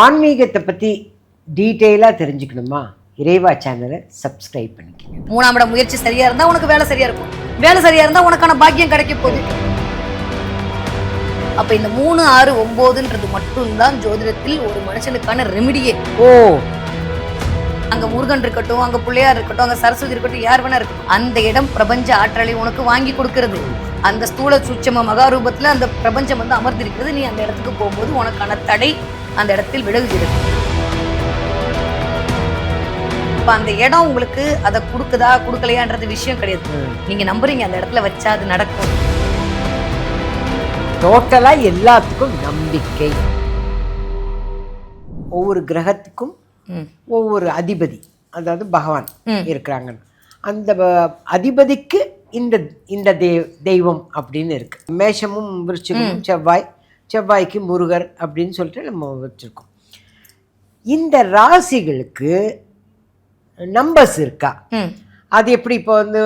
ஆன்மீகத்தை பற்றி டீட்டெயிலாக தெரிஞ்சுக்கணுமா? இறைவா சேனலை சப்ஸ்கிரைப் பண்ணிக்கங்க. மூணாம் இடம் முயற்சி சரியா இருந்தா உனக்கு வேலை சரியா இருக்கும். வேலை சரியா இருந்தா உனக்கான பாக்கியம் கிடைக்க போகுது. அப்ப இந்த மூணு ஆறு ஒன்பதுன்றது மட்டும்தான் ஜோதிடத்தில் ஒரு மனுஷனுக்கான ரெமிடியே ஓ. அங்க முருகன் இருக்கட்டும் அங்க பிள்ளையார் இருக்கட்டும் அங்க சரஸ்வதி இருக்கட்டும் யார் வேணா இருக்கட்டும் அந்த இடம் பிரபஞ்ச ஆற்றலை உனக்கு வாங்கி கொடுக்கிறது. அந்த ஸ்தூல சூட்சம மகாரூபத்துல அந்த பிரபஞ்சம் வந்து அமர்ந்திருக்கிறது. நீ அந்த இடத்துக்கு போகும்போது உனக்கான தடை அந்த இடத்தில் விலகுகிறது அப்ப அந்த இடம் உங்களுக்கு அதை கொடுக்குதா கொடுக்கலையான்றது விஷயம் கிடையாது. நீங்க நம்புறீங்க அந்த இடத்துல வச்சா அது நடக்கும். டோட்டலாக எல்லாத்துக்கும் நம்பிக்கை. ஒவ்வொரு கிரகத்துக்கும். ஒவ்வொரு அதிபதி அதாவது பகவான் ம். இருக்கிறாங்க அந்த அதிபதிக்கு இந்த இந்த தெய் தெய்வம் அப்படின்னு இருக்கு. மேஷமும் விருச்சிகமும் செவ்வாய் செவ்வாய்க்கு முருகர் அப்படின்னு சொல்லிட்டு நம்ம வச்சிருக்கோம். இந்த ராசிகளுக்கு நம்பர்ஸ் இருக்கா. அது எப்படி இப்போ வந்து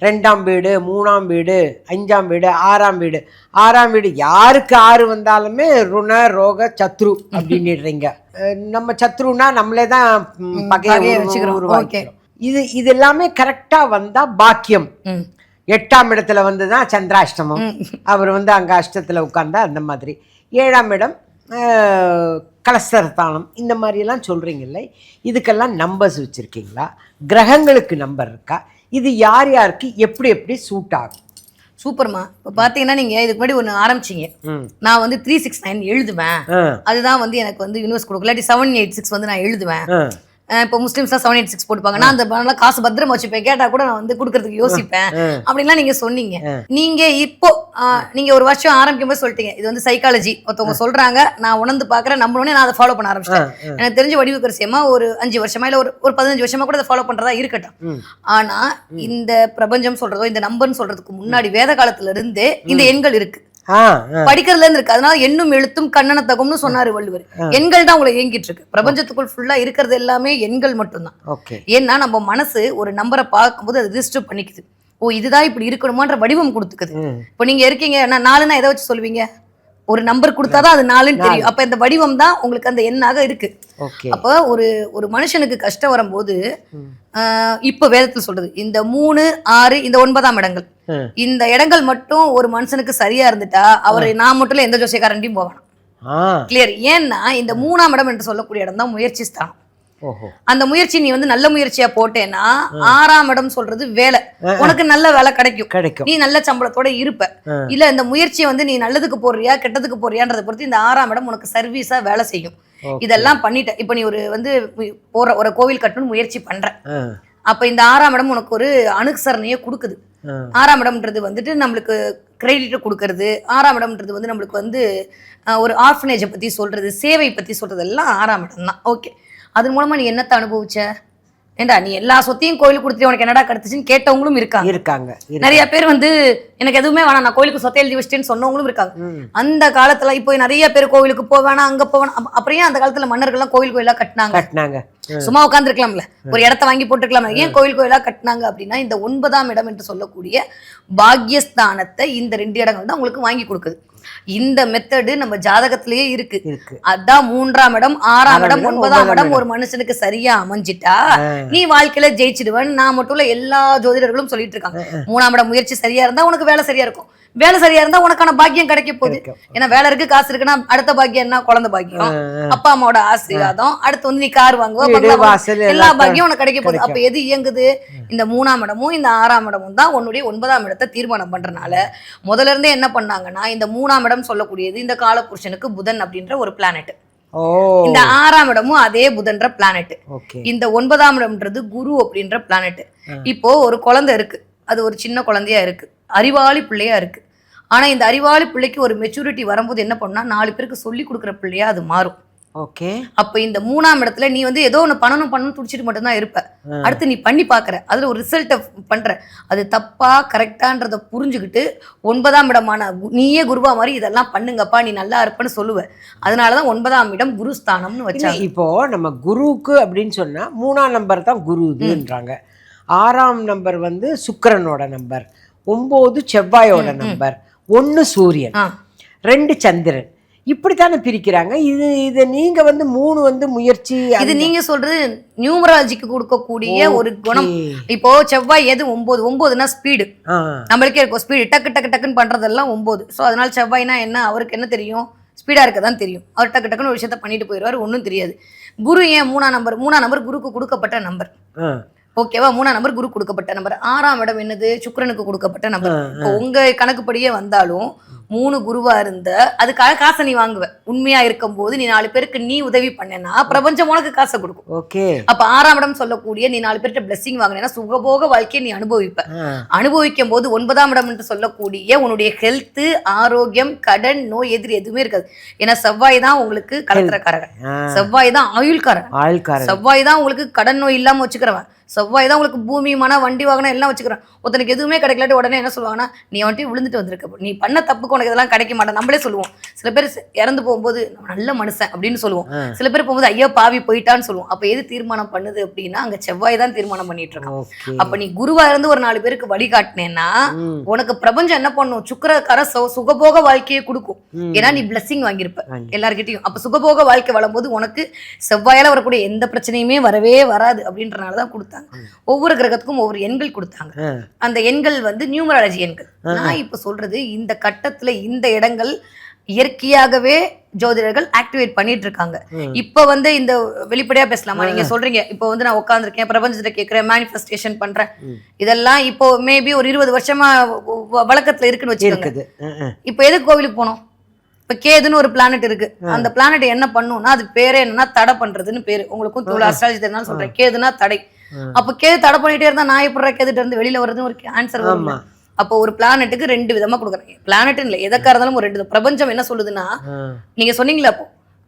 ரெண்டாம் வீடு மூணாம் வீடு அஞ்சாம் வீடு ஆறாம் வீடு? ஆறாம் வீடு யாருக்கு ஆறு வந்தாலுமே ருண ரோக சத்ரு அப்படின்னுடுறீங்க. அஹ் நம்ம சத்ருனா நம்மளே தான் பகையை பகையை உரு- வச்சுக்கிறோம். உருவாக்கிக்கிறோம். இது இது எல்லாமே கரெக்டாக வந்தால் பாக்கியம். எட்டாம் இடத்துல வந்து தான் சந்திராஷ்டமம் அவர் வந்து அங்கே அஷ்டத்தில் உட்கார்ந்தா அந்த மாதிரி. ஏழாம் இடம் அஹ், கலஸ்தரத்தானம் இந்த மாதிரியெல்லாம் சொல்கிறீங்கல்ல இதுக்கெல்லாம் நம்பர்ஸ் வச்சுருக்கீங்களா? கிரகங்களுக்கு நம்பர் இருக்கா? இது யார் யாருக்கு எப்படி எப்படி சூட் ஆகும்? சூப்பர்மா. இப்போ பார்த்தீங்கன்னா நீங்க இதுக்கு முன்னாடி ஒன்று ஆரம்பிச்சீங்க. நான் வந்து த்ரீ சிக்ஸ் நைன் எழுதுவேன். அதுதான் வந்து எனக்கு வந்து யூனிவர்ஸ் கொடுக்கும். இல்லாட்டி செவன் எயிட் சிக்ஸ் வந்து நான் எழுதுவேன். இப்போ முஸ்லிம்ஸ் தான் செவன் எயிட் சிக்ஸ் போட்டுப்பாங்க. நான் அந்த நல்லா காசு பத்திரமா வச்சுப்பேன். கேட்டா கூட நான் வந்து கொடுக்கறதுக்கு யோசிப்பேன். அப்படின்லாம் நீங்க சொன்னீங்க. நீங்க இப்போ நீங்க ஒரு வருஷம் ஆரம்பிக்கும் போது சொல்லிட்டீங்க. இது வந்து சைக்காலஜி ஒருத்தவங்க சொல்றாங்க நான் உணர்ந்து பாக்குறேன் நம்பணும்னே நான் அதை ஃபாலோ பண்ண ஆரம்பிச்சிட்டேன். எனக்கு தெரிஞ்ச வடிவு கரிசியமா ஒரு அஞ்சு வருஷமா இல்ல ஒரு ஒரு பதினஞ்சு வருஷமா கூட அதை ஃபாலோ பண்றதா இருக்கட்டும். ஆனா இந்த பிரபஞ்சம் சொல்றதோ இந்த நம்பர்னு சொல்றதுக்கு முன்னாடி வேத காலத்துல இருந்தே இந்த எண்கள் இருக்கு. படிக்கிறதுல இருந்து இருக்கு. அதனால எண்ணும் எழுத்தும் கண்ணனத்தகம்னு சொன்னாரு வள்ளுவர். எண்கள் தான் உங்களை இயங்கிட்டு இருக்கு. பிரபஞ்சத்துக்குள் ஃபுல்லா இருக்கிறது எல்லாமே எண்கள் மட்டும்தான். ஏன்னா நம்ம மனசு ஒரு நம்பரை பார்க்கும்போது அது ரிஜிஸ்டர் பண்ணிக்குது. ஓ இதுதான் இப்படி இருக்கணுமான்ற வடிவம் கொடுத்துக்குது. இப்போ நீங்க இருக்கீங்க நான் நாலுன்னா எதை வச்சு சொல்லுவீங்க? ஒரு நம்பர் கொடுத்தாதான் அது நாலுன்னு தெரியும். அப்ப இந்த வடிவம் தான் உங்களுக்கு அந்த எண்ணாக இருக்கு. அப்போ ஒரு ஒரு மனுஷனுக்கு கஷ்டம் வரும்போது இப்போ வேதத்துல சொல்றது இந்த மூணு ஆறு இந்த ஒன்பதாம் இடங்கள். இந்த இடங்கள் மட்டும் ஒரு மனுஷனுக்கு சரியா இருந்துட்டா அவர் நான் மட்டும் எந்த ஜோசியக்காரன்டையும் போவேன் கிளியர் ஏன்னா இந்த மூணாம் இடம் என்று சொல்லக்கூடிய இடம் தான் முயற்சி ஸ்தானம் அந்த முயற்சி நீ வந்து நல்ல முயற்சியா போட்டேன்னா ஆறாம் இடம் சொல்றது வேலை. உனக்கு நல்ல வேலை கிடைக்கும். கிடைக்கும். நீ நல்ல சம்பளத்தோட இருப்ப. இல்ல இந்த முயற்சியை வந்து நீ நல்லதுக்கு போறியா கெட்டதுக்கு போறியான்றதை பொறுத்து இந்த ஆறாம் இடம் உனக்கு சர்வீஸா வேலை செய்யும். இதெல்லாம் பண்ணிட்ட. இப்ப நீ ஒரு வந்து போற ஒரு கோவில் கட்டணும்னு முயற்சி பண்ற. அப்ப இந்த ஆறாம் இடம் உனக்கு ஒரு அனுசரணையை கொடுக்குது. ஆறாம் இடம்ன்றது வந்துட்டு நம்மளுக்கு கிரெடிட் கொடுக்கறது. ஆறாம் இடம்ன்றது வந்து நம்மளுக்கு வந்து ஒரு ஆர்ஃபனேஜை பத்தி சொல்றது சேவை பத்தி சொல்றது எல்லாம் ஆறாம் இடம் தான். ஓகே அதன் மூலமா நீ என்னத்தை அனுபவிச்ச? ஏண்டா நீ எல்லா சொத்தையும் கோயிலுக்கு கொடுத்துட்டு உனக்கு என்னடா கிடைச்சுன்னு கேட்டவங்களும் இருக்காங்க. இருக்காங்க இருக்கு. நிறைய பேர் வந்து எனக்கு எதுவுமே வேணாம் நான் கோயிலுக்கு சொத்தை எழுதி வச்சிட்டேன்னு சொன்னவங்களும் இருக்காங்க. அந்த காலத்துல இப்போ நிறைய பேர் கோவிலுக்கு போவேணா அங்க அப்ப- அப்புறம் அந்த காலத்துல மன்னர்கள்லாம் கோயில் கோயிலா கட்டினாங்க? கட்டினாங்க. சும்மா உட்காந்துருக்கலாம்ல ஒரு இடத்த வாங்கி போட்டுருக்கலாம் ஏன் கோயில் கோயிலா கட்டினாங்க அப்படின்னா இந்த ஒன்பதாம் இடம் என்று சொல்லக்கூடிய பாக்யஸ்தானத்தை இந்த ரெண்டு இடங்கள் தான் உங்களுக்கு வாங்கி கொடுக்குது. இந்த மெத்தடு நம்ம ஜாதகத்திலேயே இருக்கு. அதான் மூன்றாம் இடம் ஆறாம் இடம் ஒன்பதாம் இடம் ஒரு மனுஷனுக்கு சரியா அமைஞ்சிட்டா. நீ வாழ்க்கையில ஜெயிச்சிடுவன் நான் மட்டும் இல்ல எல்லா ஜோதிடர்களும் சொல்லிட்டு இருக்காங்க. மூணாம் இடம் முயற்சி சரியா இருந்தா உனக்கு வேலை சரியா இருக்கும். வேலை சரியா இருந்தா உனக்கான பாக்கியம் கிடைக்க போகுது. ஏன்னா வேலை இருக்கு காசு இருக்குன்னா அடுத்த பாக்கியம் என்ன? குழந்தை பாக்கியம். அப்பா அம்மாவோட ஆசீர்வாதம். அடுத்து வந்து நீ கார் வாங்குவ எல்லா பாக்கியம் உனக்கு கிடைக்க போகுது. அப்ப எது இயங்குது? இந்த மூணாம் இடமும் இந்த ஆறாம் இடமும் தான் உன்னுடைய ஒன்பதாம் இடத்தை தீர்மானம் பண்றனால முதல்ல இருந்தே என்ன பண்ணாங்கன்னா இந்த மூணாம் இடம் சொல்லக்கூடியது இந்த காலபுருஷனுக்கு புதன் அப்படின்ற ஒரு பிளானட் இந்த ஆறாம் இடமும் அதே புதன்ற பிளானட் இந்த ஒன்பதாம் இடம்ன்றது குரு அப்படின்ற பிளானட் இப்போ ஒரு குழந்தை இருக்கு. அது ஒரு சின்ன குழந்தையா இருக்கு. அறிவாளி பிள்ளையா இருக்கு. ஆனா இந்த அறிவாளி பிள்ளைக்கு ஒரு மெச்சூரிட்டி வரும்போது என்ன பண்ணா நாலு பேருக்கு சொல்லி கொடுக்குற பிள்ளையா அது மாறும். ஓகே. அப்ப இந்த மூணாம் இடத்துல நீ வந்து ஏதோ ஒண்ணு பண்ணணும் பண்ணணும் துடிச்சிட்டு மட்டும்தான் இருப்ப. அடுத்து நீ பண்ணி பாக்குற. அதுல ஒரு ரிசல்ட்டை பண்ற. அது தப்பா கரெக்டான்றத புரிஞ்சுக்கிட்டு ஒன்பதாம் இடமான நீயே குருவா மாதிரி இதெல்லாம் பண்ணுங்கப்பா நீ நல்லா இருப்பேன்னு சொல்லுவ. அதனாலதான் ஒன்பதாம் இடம் குருஸ்தானம்னு வச்சாங்க. இப்போ நம்ம குருவுக்கு அப்படின்னு சொன்னா மூணாம் நம்பர் தான் குரு இதுன்றாங்க ஆறாம் நம்பர் வந்து சுக்கிரனோட நம்பர் ஒன்பது செவ்வாயோட நம்பர் ஒன்னு சூரியன் ரெண்டு சந்திரன். இப்படித்தானே பிரிக்கிறாங்க. இது இது நீங்க வந்து மூணு வந்து முயற்சி இது நீங்க சொல்றது நியூமராலஜிக்கு கொடுக்கக்கூடிய ஒரு குணம். இப்போ செவ்வாய் எது ஒன்பது ஒன்பதுனா ஸ்பீடு நம்மளுக்கே இருக்கும். ஸ்பீடு டக்கு டக்கு டக்குன்னு பண்றதெல்லாம் ஒன்பது ஸோ அதனால செவ்வாய்னா என்ன? அவருக்கு என்ன தெரியும்? ஸ்பீடா இருக்க தான் தெரியும். அவர் டக்கு டக்குன்னு ஒரு விஷயத்த பண்ணிட்டு போயிடுவார். ஒன்றும் தெரியாது. குரு ஏன் மூணாம் நம்பர் மூணாம் நம்பர் குருக்கு கொடுக்கப்பட்ட நம்பர் ஓகேவா? மூணாம் நம்பர் குரு கொடுக்கப்பட்ட நம்பர். ஆறாம் இடம் என்னது? சுக்கிரனுக்கு கொடுக்கப்பட்ட நம்பர். உங்க கணக்குப்படியே வந்தாலும் மூணு குருவா இருந்த அதுக்காக காசை நீ வாங்குவ. உண்மையா இருக்கும்போது நீ நாலு பேருக்கு நீ உதவி பண்ணேன்னா பிரபஞ்சம் உனக்கு காசை கொடுக்கும். ஓகே. அப்ப ஆறாம் இடம் சொல்லக்கூடிய நீ நாலு பேர்கிட்ட blessing வாங்கினேன்னா சுகபோக வாழ்க்கையை நீ அனுபவிப்ப. அனுபவிக்கும் போது ஒன்பதாம் இடம் என்று சொல்லக்கூடிய உன்னுடைய ஹெல்த் ஆரோக்கியம் கடன் நோய் எதிரி எதுவுமே இருக்காது. ஏன்னா செவ்வாய் தான் உங்களுக்கு கலத்திரக்காரகன் ஆ, செவ்வாய் தான் ஆயுள்காரன் செவ்வாய் தான் உங்களுக்கு கடன் நோய் இல்லாம வச்சுக்கிறவன். செவ்வாய் தான் உங்களுக்கு பூமி மன வண்டி வாகனம் எல்லாம் வச்சுக்கிறேன் ஒருத்தனுக்கு எதுவுமே கிடைக்கலாட்டி உடனே என்ன சொல்லுவாங்கன்னா நீ வந்துட்டு விழுந்துட்டு வந்திருக்க நீ பண்ண உனக்கு இதெல்லாம் கிடைக்க மாட்டேன். நம்மளே சொல்லுவோம். சில பேர் இறந்து போகும்போது "நான் நல்ல மனுஷன் அப்படின்னு சொல்லுவோம். சில பேர் போகும்போது ஐயோ பாவி போயிட்டான்னு சொல்லுவோம். அப்ப எது தீர்மானம் பண்ணுது அப்படின்னா அங்க செவ்வாய் தான் தீர்மானம் பண்ணிட்டு இருக்கான். அப்ப நீ குருவா இருந்து ஒரு நாலு பேருக்கு வழிகாட்டினேன்னா உனக்கு பிரபஞ்சம் என்ன பண்ணும்? சுக்கரக்கார சுகபோக வாழ்க்கையை கொடுக்கும். ஏன்னா நீ பிளெஸிங் வாங்கியிருப்ப. வாங்கி. எல்லார்கிட்டயும். அப்ப சுகபோக வாழ்க்கை வளரும்போது உனக்கு செவ்வாயால வரக்கூடிய எந்த பிரச்சனையுமே வரவே வராது அப்படின்றனால தான் கொடுத்தாங்க ஒவ்வொரு கிரகத்துக்கும் ஒவ்வொரு எண்கள் கொடுத்தாங்க. அந்த எண்கள் வந்து நியூமராலஜி எண்கள். நான் இப்ப சொல்றது இந்த கட்டத்துல இந்த இடங்கள் இயற்கையாகவே ஜோதிடர்கள் ஆக்டிவேட் பண்ணிட்டு இருக்காங்க. இப்ப வந்து இந்த வெளிப்படையா பேசலாமா? நீங்க சொல்றீங்க. இப்போ வந்து நான் உட்காந்துருக்கேன் பிரபஞ்சத்தை கேட்கிறேன் மேனிஃபெஸ்டேஷன் பண்றேன். இதெல்லாம் இப்போ மேபி ஒரு இருபது வருஷமா வழக்கத்துல இருக்குன்னு ஆ. இப்போ எதுக்கு கோவிலுக்கு போனோம்? இப்போ கேதுன்னு ஒரு பிளானட் இருக்கு. அந்த பிளானட் என்ன பண்ணும்னா அது பேரே என்னன்னா தடை பண்றதுன்னு பேரு. உங்களுக்கும் தூள் அஸ்ட்ராலஜி தெரிஞ்சாலும் சொல்றேன். கேதுனா தடை. அப்ப கேது தடை பண்ணிட்டே இருந்தா நான் எப்படி கேதுட்டு இருந்து வெளியில வருதுன்னு ஒரு ஆன்சர் வரும். அப்போ ஒரு பிளானட்டுக்கு ரெண்டு விதமா கொடுக்குறேன் பிளானட் இல்ல எதற்கா இருந்தாலும் ஒரு ரெண்டு. பிரபஞ்சம் என்ன சொல்லுதுன்னா நீங்க சொன்னீங்களா அப்போ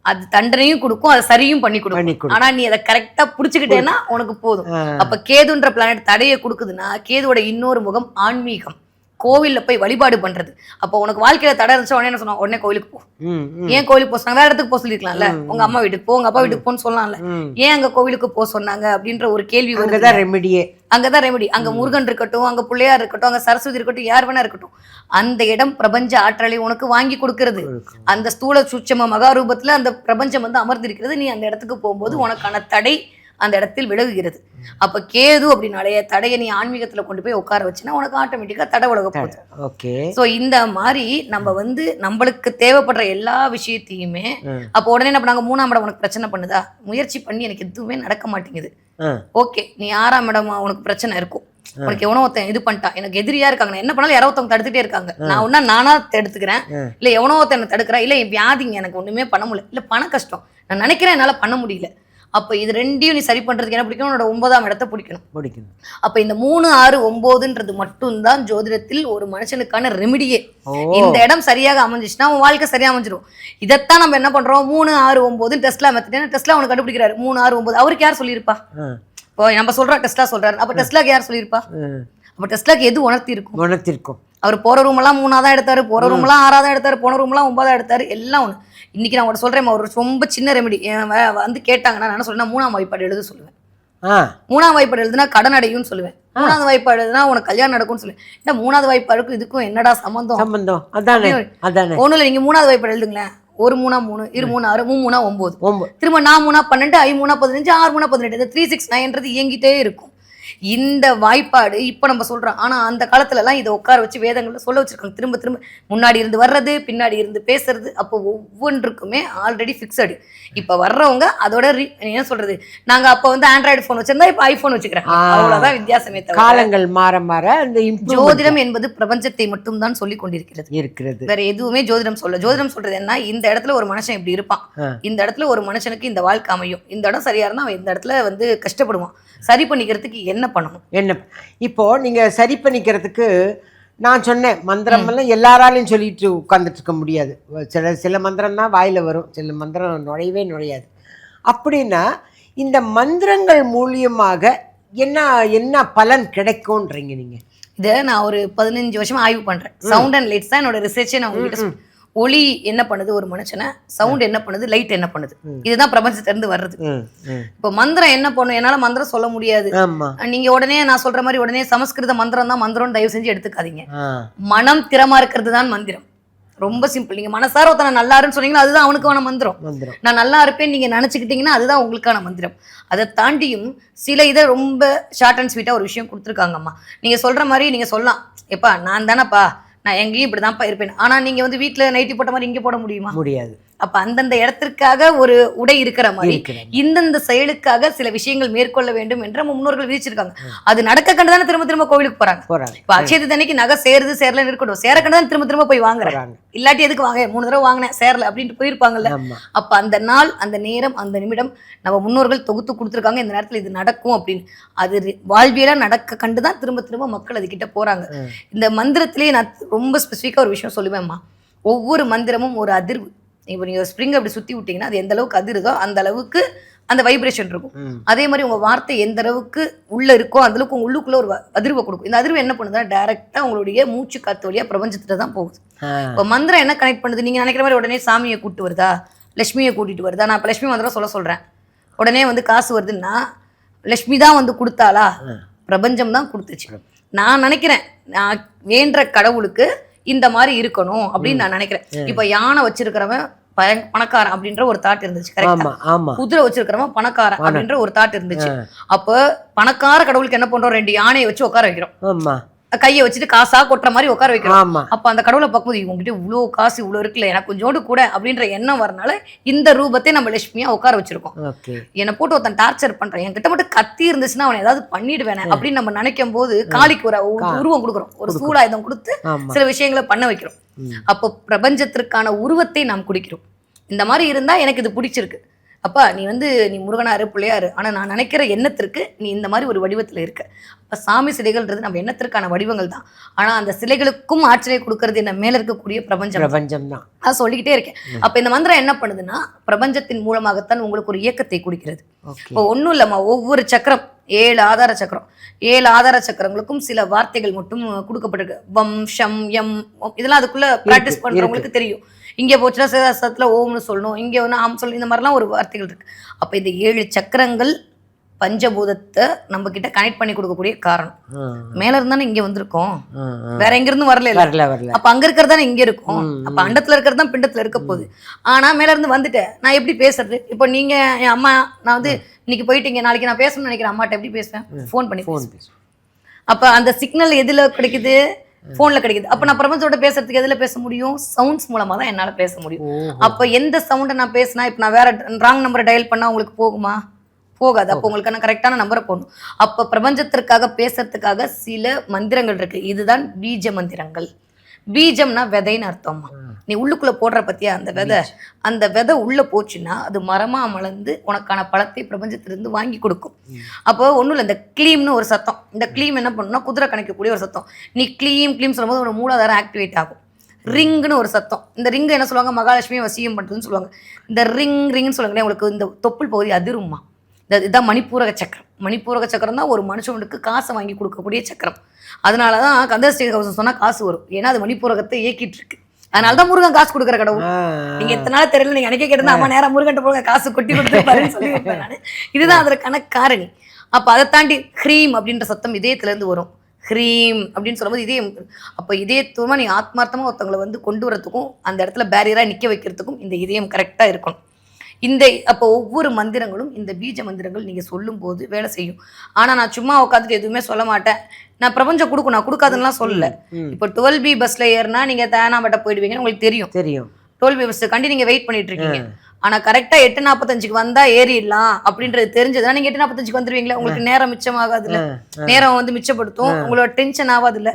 அது தண்டனையும் கொடுக்கும் அதை சரியும் பண்ணி கொடுக்கும். கொடு. ஆனா நீ அதை கரெக்டா புடிச்சுக்கிட்டேன்னா உனக்கு போதும். அப்ப கேதுன்ற பிளானட் தடையை கொடுக்குதுன்னா கேதுவோட இன்னொரு முகம் ஆன்மீகம். கோவில்ல போய் வழிபாடு பண்றது. அப்போ உனக்கு வாழ்க்கையில தடை இருந்துச்சு உடனே என்ன சொன்னா உடனே கோவிலுக்கு போ. ஏன் கோவிலுக்கு போக சொன்னாங்க? வேற இடத்துக்கு போக சொல்லிருக்கலாம்ல. உங்க அம்மா வீட்டுக்கு போ உங்க அப்பா வீட்டுக்கு போன்னு சொல்லலாம்ல. ஏன் அங்க கோவிலுக்கு போக சொன்னாங்க? அப்படின்ற ஒரு கேள்வி அங்கதான் ரெமிடியே அங்கதான் ரெமெடி அங்க முருகன் இருக்கட்டும் அங்க பிள்ளையார் இருக்கட்டும் அங்க சரஸ்வதி இருக்கட்டும் யார் வேணா இருக்கட்டும். அந்த இடம் பிரபஞ்ச ஆற்றலை உனக்கு வாங்கி கொடுக்கிறது. அந்த ஸ்தூல சூட்சம மகாரூபத்துல அந்த பிரபஞ்சம் வந்து அமர்ந்திருக்கிறது. நீ அந்த இடத்துக்கு போகும்போது உனக்கான தடை அந்த இடத்தில் விலகுகிறது. அப்ப கேது அப்படின்னாலே தடையை நீ ஆன்மீகத்துல கொண்டு போய் உட்கார வச்சுன்னா உனக்கு ஆட்டோமேட்டிக்கா தடை விலக போகுது. ஓகே. சோ இந்த மாதிரி நம்ம வந்து நம்மளுக்கு தேவைப்படுற எல்லா விஷயத்தையுமே. அப்போ உடனே என்ன பண்ணாங்க மூணாம் இடம் உனக்கு பிரச்சனை பண்ணுதா? முயற்சி பண்ணி எனக்கு எதுவுமே நடக்க மாட்டேங்குது. ஓகே நீ ஆறாம் இடம் உனக்கு பிரச்சனை இருக்கும். உனக்கு எவனோ ஒருத்தன் இது பண்ணிட்டான். எனக்கு எதிரியா இருக்காங்க. நான் என்ன பண்ணாலும் யாரோ ஒருத்தவங்க தடுத்துட்டே இருக்காங்க. நான் ஒன்னா நானா தடுத்துக்கிறேன். இல்ல எவனோ ஒருத்தன் என்ன தடுக்கிறா. இல்ல என் வியாதிங்க எனக்கு ஒண்ணுமே பண்ண முடியல. இல்ல பண கஷ்டம். நான் நினைக்கிறேன் என்னால பண்ண முடியல. அப்ப இது ரெண்டையும் நீ சரி பண்றதுக்கு என்ன பிடிக்கணும் உன்னோட ஒன்பதாம் இடத்தை பிடிக்கணும். முடிக்கணும் அப்ப இந்த மூணு ஆறு ஒன்பதுன்றது மட்டும்தான் ஜோதிடத்தில் ஒரு மனுஷனுக்கான ரெமிடியே இந்த இடம் சரியாக அமைஞ்சிச்சுன்னா உன் வாழ்க்கை சரியா அமைஞ்சிரும். இதைத்தான் நம்ம என்ன பண்றோம்? மூணு ஆறு ஒன்பது டெஸ்ட்லா மெத்தட் டெஸ்ட்லா அவனுக்கு கண்டுபிடிக்கிறாரு? மூணு ஆறு ஒன்பது அவருக்கு யார் சொல்லியிருப்பா? இப்போ நம்ம சொல்றோம் டெஸ்ட்லா சொல்றாரு. அப்ப டெஸ்ட்லாக்கு யார் சொல்லியிருப்பா. அப்ப டெஸ்ட்லாக்கு எது உணர்த்தி இருக்கும் குணத்திற்கும் அவர் போற ரூம் எல்லாம் மூணாதான் எடுத்தாரு போற ரூம் எல்லாம் ஆறாதான் எடுத்தாரு போன ரூம் எல்லாம் ஒன்பதா எடுத்தாரு எல்லாம் ஒண்ணு. இன்னைக்கு நான் உங்கள்ட்ட சொல்றேன் ஒரு ரொம்ப சின்ன ரெமெடி வந்து கேட்டாங்கன்னா நான் என்ன சொல்றேன் மூணாம் வாய்ப்பாடு எழுத சொல்லுவேன். மூணாம் வாய்ப்பாடு எழுதுனா கடன் அடையும்னு சொல்லுவேன். மூணாவது வாய்ப்பாடு எழுதுனா உனக்கு கல்யாணம் நடக்கும்னு சொல்லுவேன். ஏன்னா மூணாவது வாய்ப்பாடுக்கும் இதுக்கும் என்னடா சம்பந்தம்? சம்பந்தம். அதானே அதானே. ஒண்ணும் இல்லை நீங்க மூணாவது வாய்ப்பாடு எழுதுங்களேன். ஒரு மூணா மூணு இரு மூணு ஆறு மூணு மூணா ஒன்பது. ஒம்பது திரும்ப நான் மூணா பன்னெண்டு ஐ மூணா பதினஞ்சு ஆறு மூணா பதினெட்டு. இந்த த்ரீ சிக்ஸ் நைன்றது இயங்கிட்டே இருக்கும். இந்த வாய்ப்பாடு இப்போ நம்ம சொல்றோம். ஆனா அந்த காலத்துல எல்லாம் இதை உட்கார வச்சு வேதங்கள்ல சொல்ல வச்சிருக்காங்க. திரும்ப திரும்ப முன்னாடி இருந்து வர்றது பின்னாடி இருந்து பேசுறது அப்போ ஒவ்வொன்றுக்குமே ஆல்ரெடி ஃபிக்ஸடு இப்போ வர்றவங்க அதோட re- என்ன சொல்றது? நாங்க அப்போ வந்து ஆண்ட்ராய்டு ஃபோன் வச்சிருந்தா இப்போ ஐபோன் வச்சுக்கிறேன். ஆ. அவ்வளவுதான் வித்தியாசமே காலங்கள் மாற மாற அந்த ஜோதிடம் என்பது பிரபஞ்சத்தை மட்டும்தான் சொல்லி கொண்டிருக்கிறது. இருக்கிறது. வேற எதுவுமே ஜோதிடம் சொல்ல ஜோதிடம் சொல்றது என்ன இந்த இடத்துல ஒரு மனுஷன் இப்படி இருப்பான். இந்த இடத்துல ஒரு மனுஷனுக்கு இந்த வாழ்க்கை அமையும். இந்த இடம் சரியா இருந்தா அவன் இந்த இடத்துல வந்து கஷ்டப்படுவான். சரி பண்ணிக்கிறதுக்கு என்ன பண்ணணும்? என்ன? இப்போ நீங்க சரி பண்ணிக்கிறதுக்கு நான் சொன்னேன் மந்திரமெல்லாம் எல்லாராலையும் சொல்லிட்டு உட்கார்ந்துட்டு இருக்க முடியாது. சில சில மந்திரம் தான் வாயில வரும் சில மந்திரம் நுழையவே நுழையாது. அப்படின்னா இந்த மந்திரங்கள் மூலியமாக என்ன என்ன பலன் கிடைக்கும்ன்றீங்க நீங்க? இதை நான் ஒரு பதினஞ்சு வருஷமா ஆய்வு பண்றேன். சவுண்ட் அண்ட் லைட்ஸ் தான் என்னோட ரிசர்ச்சே நான் உங்ககிட்ட. ஒளி என்ன பண்ணுது? ஒரு மனுஷனை சவுண்ட் என்ன பண்ணுது? லைட் என்ன பண்ணுது? இதுதான் பிரபஞ்சத்துல இருந்து வர்றது. இப்போ மந்திரம் என்ன பண்ணும்? என்னால மந்திரம் சொல்ல முடியாது. நீங்க உடனே நான் சொல்ற மாதிரி உடனே சமஸ்கிருத மந்திரம் தான் மந்திரம் தயவு செஞ்சு எடுத்துக்காதீங்க. மனம் திறமா இருக்கிறது தான் மந்திரம். ரொம்ப சிம்பிள் நீங்க மனசார ஒருத்தனை நல்லாருன்னு சொன்னீங்கன்னா அதுதான் அவனுக்கான மந்திரம். நான் நல்லா இருப்பேன் நீங்க நினைச்சுக்கிட்டீங்கன்னா அதுதான் உங்களுக்கான மந்திரம். அதை தாண்டியும் சில இதை ரொம்ப ஷார்ட் அண்ட் ஸ்வீட்டா ஒரு விஷயம் கொடுத்துருக்காங்கம்மா. நீங்க சொல்ற மாதிரி நீங்க சொல்லலாம். எப்பா நான் தானேப்பா. நான் எங்கேயும் இப்படி தான் இருப்பேன். ஆனால் நீங்கள் வந்து வீட்டில் நைட்டி போட்ட மாதிரி இங்கே போட முடியுமா? முடியாது. அப்ப அந்தந்த இடத்திற்காக ஒரு உடை இருக்கிற மாதிரி. இந்தந்த செயலுக்காக சில விஷயங்கள் மேற்கொள்ள வேண்டும் என்று முன்னோர்கள் விதிச்சிருக்காங்க. அது நடக்க கண்டுதானே திரும்ப திரும்ப கோவிலுக்கு போறாங்க. போறாங்க. இப்ப அக்ஷய தண்ணிக்கு நகை சேருது சேரலன்னு இருக்கட்டும் சேர கண்டுதான் திரும்ப திரும்ப போய் வாங்குறேன். போறாங்க. இல்லாட்டி எதுக்கு வாங்க? மூணு தடவை வாங்கினேன் சேரல அப்படின்ட்டு போயிருப்பாங்கல்ல. அப்ப அந்த நாள் அந்த நேரம் அந்த நிமிடம் நம்ம முன்னோர்கள் தொகுத்து கொடுத்துருக்காங்க. இந்த நேரத்துல இது நடக்கும் அப்படின்னு. அது ரி- வாழ்வியலா நடக்க கண்டுதான் திரும்ப திரும்ப மக்கள் அதுகிட்ட போறாங்க. ம். இந்த மந்திரத்திலேயே நான் ரொம்ப ஸ்பெசிஃபிக்கா ஒரு விஷயம் சொல்லுவேன்மா ஒவ்வொரு மந்திரமும் ஒரு அதிர்வு இப்போ நீங்க ஸ்ப்ரிங் அப்படி சுத்தி விட்டீங்கன்னா அது எந்த அளவுக்கு அதிருதோ அந்த அளவுக்கு அந்த வைப்ரேஷன் இருக்கும். அதே மாதிரி உங்க வார்த்தை எந்த அளவுக்கு உள்ள இருக்கோ அந்த அளவுக்கு உங்க உள்ளுக்குள்ள ஒரு அதிர்வை கொடுக்கும். இந்த அதிர்வு என்ன பண்ணுதுன்னா டைரக்டா உங்களுடைய மூச்சு காத்து வழியா பிரபஞ்சத்துல தான் போகுது. இப்போ மந்திரம் என்ன கனெக்ட் பண்ணுது? நீங்க நினைக்கிற மாதிரி உடனே சாமியை கூட்டு வருதா? லட்சுமியை கூட்டிட்டு வருதா? நான் இப்போ லட்சுமி மந்திரம் சொல்ல சொல்றேன். உடனே வந்து காசு வருதுன்னா லட்சுமி தான் வந்து கொடுத்தாளா? பிரபஞ்சம் தான் கொடுத்துச்சு. நான் நினைக்கிறேன் நான் வேண்ட கடவுளுக்கு இந்த மாதிரி இருக்கணும் அப்படின்னு நான் நினைக்கிறேன். இப்போ யானை வச்சிருக்கிறவன் பணக்காரன் அப்படின்ற ஒரு தாட் இருந்துச்சு குதிரை வச்சிருக்கிறவன் பணக்காரன் அப்படின்ற ஒரு தாட் இருந்துச்சு. அப்போ பணக்கார கடவுளுக்கு என்ன பண்றோம்? ரெண்டு யானையை வச்சு உட்கார வைக்கிறோம். கையை வச்சுட்டு காசா கொட்டுற மாதிரி உட்கார வைக்கிறோம் ஆமா. அப்ப அந்த கடவுளை பார்க்கும்போது இவங்ககிட்ட இவ்வளோ காசு இவ்வளோ இருக்குல்ல எனக்கு கொஞ்சோண்டு கூட அப்படின்ற எண்ணம் வரனால இந்த ரூபத்தை நம்ம லட்சுமியா உட்கார வச்சிருக்கோம். என்னை போட்டு ஒருத்தன் டார்ச்சர் பண்றான். என்கிட்ட மட்டும் கத்தி இருந்துச்சுன்னா அவனை ஏதாவது பண்ணிடுவேனே அப்படின்னு நம்ம நினைக்கும் போது காளிக்கு ஒரு உருவம் கொடுக்குறோம். ஒரு சூடாயுதம் கொடுத்து சில விஷயங்களை பண்ண வைக்கிறோம். அப்போ பிரபஞ்சத்திற்கான உருவத்தை நாம் குடிக்கிறோம். இந்த மாதிரி இருந்தா எனக்கு இது பிடிச்சிருக்கு. அப்பா நீ வந்து நீ முருகனாரு பிள்ளையாரு. ஆனா நான் நினைக்கிற எண்ணத்திற்கு நீ இந்த மாதிரி ஒரு வடிவத்துல இருக்க. அப்ப சாமி சிலைகள்ன்றது நம்ம எண்ணத்திற்கான வடிவங்கள் தான். ஆனா அந்த சிலைகளுக்கும் ஆற்றலை கொடுக்கறது என்ன? மேல இருக்கக்கூடிய பிரபஞ்சம். பிரபஞ்சம் தான் நான் சொல்லிக்கிட்டே இருக்கேன். அப்ப இந்த மந்திரம் என்ன பண்ணுதுன்னா பிரபஞ்சத்தின் மூலமாகத்தான் உங்களுக்கு ஒரு இயக்கத்தை கொடுக்கிறது. இப்போ ஒன்றும் இல்லைம்மா ஒவ்வொரு சக்கரம் ஏழு ஆதார சக்கரம். ஏழு ஆதார சக்கரங்களுக்கும் சில வார்த்தைகள் மட்டும் கொடுக்கப்பட்டிருக்கு. வம் ஷம் ஒம். இதெல்லாம் அதுக்குள்ள ப்ராக்டிஸ் பண்றவங்களுக்கு தெரியும். இங்க போச்சுன்னா சேதாசத்துல ஓம்னு சொல்லணும். இங்க ஒன்று ஆம் சொல்லணும் இந்த மாதிரிலாம் ஒரு வார்த்தைகள் இருக்கு. அப்ப இந்த ஏழு சக்கரங்கள் பஞ்சபூதத்தை நம்ம கிட்ட கனெக்ட் பண்ணி கொடுக்கக்கூடிய காரணம். மேல இருந்தானே இங்க வந்திருக்கோம். வேற எங்க இருந்து வரல இல்ல. வரல வரல. அப்ப அங்க இருக்கிறது தானே இங்க இருக்கும். அப்ப அண்டத்துல இருக்கிறது தான் பிண்டத்துல இருக்க போகுது. ஆனா மேல இருந்து வந்துட்டேன். நான் எப்படி பேசுறது? இப்போ நீங்க என் அம்மா நான் வந்து இன்னைக்கு போயிட்டீங்க. நாளைக்கு நான் பேசணும்னு நினைக்கிறேன். அம்மாட்ட எப்படி பேசுவேன்? ஃபோன் பண்ணி ஃபோன் பேசுவேன். அப்ப அந்த சிக்னல் எதுல கிடைக்குது? போன்ல கிடைக்குது. அப்ப நான் பிரபஞ்சத்தோட பேசுறதுக்கு எதுல பேச முடியும்? சவுண்ட்ஸ் மூலமா தான் என்னால பேச முடியும். அப்ப எந்த சவுண்டை நான் பேசினா இப்ப நான் வேற ராங் நம்பரை டயல் பண்ணா உங்களுக்கு போகுமா? போகாது. அப்போ உங்களுக்கு நான் கரெக்டான நம்பரை போடணும். அப்ப பிரபஞ்சத்திற்காக பேசுறதுக்காக சில மந்திரங்கள் இருக்கு. இதுதான் பீஜ மந்திரங்கள். பீஜம்னா விதைன்னு அர்த்தம்மா. நீ உள்ளுக்குள்ள போடுற பத்தியா அந்த விதை? அந்த விதை உள்ள போச்சுன்னா அது மரமா மலர்ந்து உனக்கான பழத்தை பிரபஞ்சத்திலிருந்து வாங்கி கொடுக்கும். அப்போ ஒண்ணும் இல்லை இந்த க்ளீம்னு ஒரு சத்தம். இந்த க்ளீம் என்ன பண்ணுன்னா குதிரை கணக்கக்கூடிய ஒரு சத்தம். நீ க்ளீம் க்ளீம் சொல்லும்போது ஒரு மூலாதாரம் ஆக்டிவேட் ஆகும். ரிங்னு ஒரு சத்தம். இந்த ரிங் என்ன சொல்லுவாங்க? மகாலட்சுமியை வசியம் பண்ணுறதுன்னு சொல்லுவாங்க. இந்த ரிங் ரிங்னு சொல்லுங்களேன் உங்களுக்கு இந்த தொப்புள் பகுதி அதிரும்மா. இந்த இதுதான் மணிப்பூரக சக்கரம். மணிப்பூரக சக்கரம் தான் ஒரு மனுஷனுக்கு காசை வாங்கி கொடுக்கக்கூடிய சக்கரம். அதனால தான் கந்தஸ்ரீ கவசம் சொன்னா காசு வரும். ஏன்னா அது மணிப்பூரகத்தை இயக்கிட்டு இருக்கு. அதனால தான் முருகன் காசு கொடுக்குற கடவுள். நீங்க எத்தனை நாள் தெரியல நீங்க எனக்கு கேட்டிருந்தா அம்மா நேரம் முருகன்ட்ட போங்க காசு கொட்டி கொடுத்துருப்பாருன்னு சொல்லி நானு. இதுதான் அதற்கான காரணி. அப்ப அதை தாண்டி ஹ்ரீம் அப்படின்ற சத்தம் இதயத்துல இருந்து வரும். ஹ்ரீம் அப்படின்னு சொல்லும்போது இதயம். அப்ப இதயத்துவமா நீ ஆத்மார்த்தமா ஒருத்தவங்களை வந்து கொண்டு வரதுக்கும் அந்த இடத்துல பேரியரா நிக்க வைக்கிறதுக்கும் இந்த இதயம் கரெக்டா இருக்கணும். இந்த அப்போ ஒவ்வொரு மந்திரங்களும் இந்த பீஜ மந்திரங்கள் நீங்க சொல்லும்போது வேலை செய்யும். ஆனா நான் சும்மா உட்காந்துட்டு எதுவுமே சொல்ல மாட்டேன். நான் பிரபஞ்சம் கொடுக்கும் நான் கொடுக்காதுன்னுலாம் சொல்லல. இப்போ டுவெல் பி பஸ்ல ஏறினா நீங்க தேனாம்பேட்டை போயிடுவீங்கன்னு உங்களுக்கு தெரியும். தெரியும். டுவெல் பி பஸ்ஸுக்காண்டி நீங்க வெயிட் பண்ணிட்டு இருக்கீங்க ஆனா கரெக்டா எட்டு நாற்பத்தஞ்சுக்கு வந்தா ஏறிடலாம் அப்படின்றது தெரிஞ்சதுன்னா நீங்க எட்டு நாற்பத்தஞ்சுக்கு வந்துருவீங்களா உங்களுக்கு நேரம் மிச்சமாகாதுல்ல. நேரம் வந்து மிச்சப்படுத்தும் உங்களோட டென்ஷன் ஆகாதுல்ல.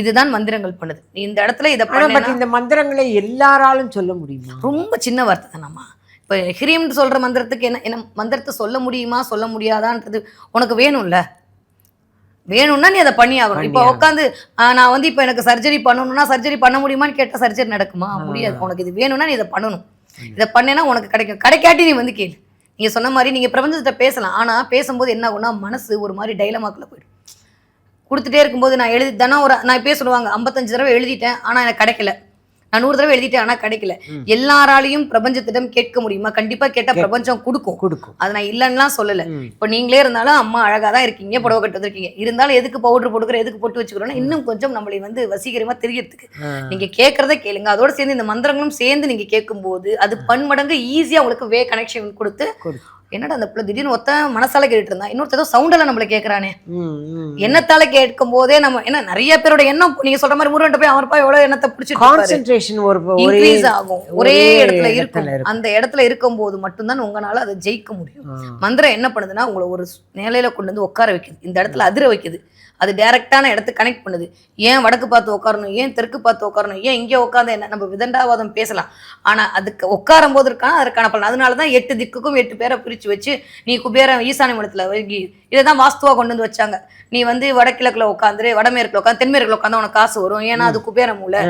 இதுதான் மந்திரங்கள் பண்ணுது. இந்த இடத்துல இதை இந்த மந்திரங்களை எல்லாராலும் சொல்ல முடியுமா? ரொம்ப சின்ன வார்த்தை தானம்மா. இப்போ ஹிரியம்னு சொல்ற மந்திரத்துக்கு என்ன என்ன மந்திரத்தை சொல்ல முடியுமா சொல்ல முடியாதான்றது உனக்கு வேணும்ல? வேணும்னா நீ அதை பண்ணி ஆகணும். இப்போ உட்காந்து நான் வந்து இப்போ எனக்கு சர்ஜரி பண்ணணும்னா சர்ஜரி பண்ண முடியுமான்னு கேட்டால் சர்ஜரி நடக்குமா? முடியாது. உனக்கு இது வேணும்னா நீ இதை பண்ணணும். இதை பண்ணேன்னா உனக்கு கிடைக்கும். கிடைக்காட்டி நீ வந்து கேளு. நீங்க சொன்ன மாதிரி நீங்க பிரபஞ்சத்திட்ட பேசலாம். ஆனா பேசும்போது என்ன ஆகும்னா மனசு ஒரு மாதிரி டைலமாக்குள்ள போயிடும். கொடுத்துட்டே இருக்கும்போது நான் எழுதி தானே ஒரு நான் சொல்லுவாங்க ஐம்பத்தஞ்சு தடவை எழுதிட்டேன் ஆனா எனக்கு கிடைக்கல. நான் நூறு தடவை எழுதிட்டேன் ஆனா கிடைக்கல. எல்லாராலையும் பிரபஞ்சத்திடம் கேட்க முடியுமா? கண்டிப்பா கேட்டா பிரபஞ்சம் கொடுக்கும். கொடுக்கும். அது நான் இல்லைன்னுலாம் சொல்லல. இப்ப நீங்களே இருந்தாலும் அம்மா அழகா தான் இருக்கீங்க புடவை கட்டு வந்திருக்கீங்க. இருந்தாலும் எதுக்கு பவுடர் போட்டுக்கிற எதுக்கு போட்டு வச்சுக்கிறோம்னா இன்னும் கொஞ்சம் நம்மளை வந்து வசீகரமா தெரியறதுக்கு. நீங்க கேட்கறத கேளுங்க. அதோட சேர்ந்து இந்த மந்திரங்களும் சேர்ந்து நீங்க கேட்கும்போது அது பன்மடங்கு ஈஸியா உங்களுக்கு வே கனெக்ஷன் கொடுத்து என்னடா அந்த பிள்ளை? திடீர்னு ஒத்த மனசால கேட்டுட்டு இருந்தா இன்னொருத்த ஏதோ சவுண்டால நம்மள ம். எண்ணத்தால கேட்கும் போதே நம்ம என்ன நிறைய பேரோட எண்ணம் நீங்க சொல்ற மாதிரி முருகன் போய் அவர்ப்பா எவ்வளவு எண்ணத்தை பிடிச்சிட்டு கான்சென்ட்ரேஷன் ஒரு இன்க்ரீஸ் ஆகும். ஒரே இடத்துல இருக்கும். இருக்கும். அந்த இடத்துல இருக்கும்போது மட்டும்தான் உங்களால அதை ஜெயிக்க முடியும். மந்திரம் என்ன பண்ணுதுன்னா உங்களை ஒரு நிலையில கொண்டு வந்து உட்கார வைக்குது. இந்த இடத்துல அதிர வைக்குது. அது டைரக்டான இடத்துக்கு கனெக்ட் பண்ணுது. ஏன் வடக்கு பார்த்து உட்காரணும்? ஏன் தெற்கு பார்த்து உட்காரணும்? ஏன் இங்கே உட்காந்து என்ன? நம்ம விதண்டாவாதம் பேசலாம். ஆனா அதுக்கு உட்காரும் போது இருக்கான? அதற்கான பலன். அதனால தான் எட்டு திக்குக்கும் எட்டு பேரை பிரிச்சு வச்சு நீ குபேரம் ஈசானி மடத்துல இதை தான் வாஸ்துவா கொண்டு வந்து வச்சாங்க. நீ வந்து வடகிழக்குல உட்காந்துரு வடமேற்குல உட்காந்து தென்மேற்குல உட்காந்து உனக்கு காசு வரும். ஏன்னா அது குபேர மூலை.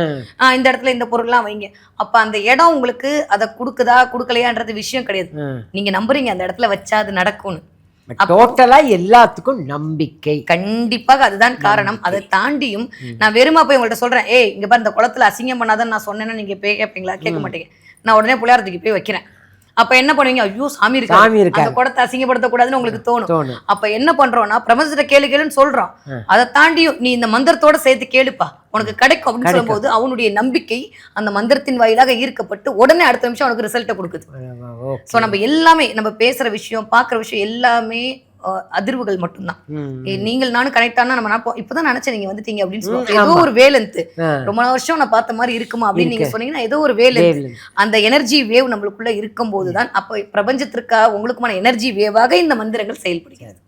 இந்த இடத்துல இந்த பொருள்லாம் வைங்க. அப்ப அந்த இடம் உங்களுக்கு அதை கொடுக்குதா கொடுக்கலையான்றது விஷயம் கிடையாது. ம். நீங்க நம்புறீங்க அந்த இடத்துல வச்சா அது நடக்கும்னு. டோட்டலா எல்லாத்துக்கும் நம்பிக்கை. கண்டிப்பாக அதுதான் காரணம். அதை தாண்டியும் நான் வெறுமா போய் உங்கள்ட்ட சொல்றேன் ஏய் இங்க பாரு இந்த குளத்துல அசிங்கம் பண்ணாதான் நான் சொன்னேன்னா நீங்க போய் கேட்பீங்களா கேட்க மாட்டீங்க. நான் உடனே புள்ளையார் தூக்கி போய் வைக்கிறேன். அப்ப என்ன பண்ணுவீங்க? ஐயோ சாமி இருக்கு சாமி இருக்காரு. அந்த குளத்தை அசிங்கப்படுத்த கூடாதுன்னு உங்களுக்கு தோணும். அப்ப என்ன பண்றோம்னா பிரபஞ்சத்தை கேளு கேளுன்னு சொல்றோம் அதை தாண்டியும் நீ இந்த மந்திரத்தோட சேர்த்து கேளுப்பா. உனக்கு கிடைக்கும் அப்படின்னு சொல்லும்போது அவனுடைய நம்பிக்கை அந்த மந்திரத்தின் வாயிலாக ஈர்க்கப்பட்டு உடனே அடுத்த நிமிஷம் அவனுக்கு ரிசல்ட்டை கொடுக்குது. ஸோ நம்ம எல்லாமே நம்ம பேசுற விஷயம் பார்க்குற விஷயம் எல்லாமே அதிர்வுகள் மட்டும்தான் நீங்கள் நானும் கனெக்ட் ஆனா நம்ம நினைப்போம் இப்பதான் நினைச்சேன் நீங்க வந்துட்டீங்க அப்படின்னு சொல்லுவாங்க ஏதோ. ஒரு வேலன்த்து ஆ. ரொம்ப வருஷம் நான் பார்த்த மாதிரி இருக்குமா அப்படின்னு நீங்க. சொன்னீங்கன்னா ஏதோ ஒரு Wavelength. அந்த எனர்ஜி வேவ் நம்மளுக்குள்ள இருக்கும் போதுதான் அப்போ பிரபஞ்சத்திற்காக உங்களுக்குமான எனர்ஜி வேவாக இந்த மந்திரங்கள் செயல்படுகிறது